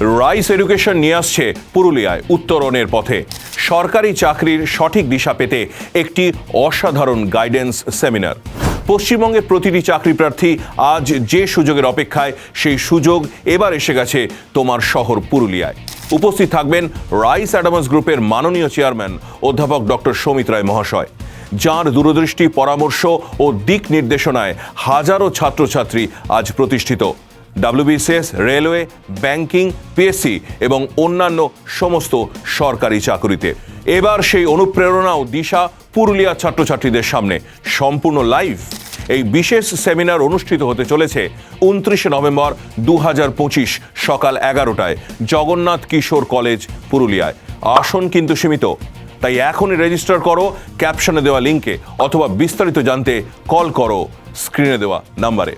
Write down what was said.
Rice education নিয়ে আসছে পুরুলিয়ায় উত্তরণের পথে। সরকারি চাকরির সঠিক দিশা পেতে একটি অসাধারণ গাইডেন্স সেমিনার পশ্চিমবঙ্গের প্রতিটি চাকরি প্রার্থী আজ যে সুযোগের অপেক্ষায়, সেই সুযোগ এবার এসে গেছে তোমার শহর পুরুলিয়ায়। উপস্থিত থাকবেন রাইস অ্যাডামাস গ্রুপের মাননীয় চেয়ারম্যান অধ্যাপক ডক্টর সমিত রায় মহাশয়। যাঁর দূরদৃষ্টি পরামর্শ ও দিক নির্দেশনায় হাজারো ছাত্রছাত্রী আজ প্রতিষ্ঠিত। ডাব্লিউবিসিএস রেলওয়ে ব্যাংকিং পিএসসি এবং অন্যান্য সমস্ত সরকারি চাকরিতে। এবার সেই অনুপ্রেরণা ও দিশা পুরুলিয়া ছাত্রছাত্রীদের সামনে। সম্পূর্ণ লাইভ এই বিশেষ সেমিনার অনুষ্ঠিত হতে চলেছে উনত্রিশে নভেম্বর দু পঁচিশ সকাল এগারোটায় জগন্নাথ কিশোর কলেজ, পুরুলিয়ায়। আসন কিন্তু সীমিত। তাই এখনই রেজিস্টার করো ক্যাপশনে দেওয়া লিঙ্কে অথবা বিস্তারিত জানতে কল করো স্ক্রিনে দেওয়া নাম্বারে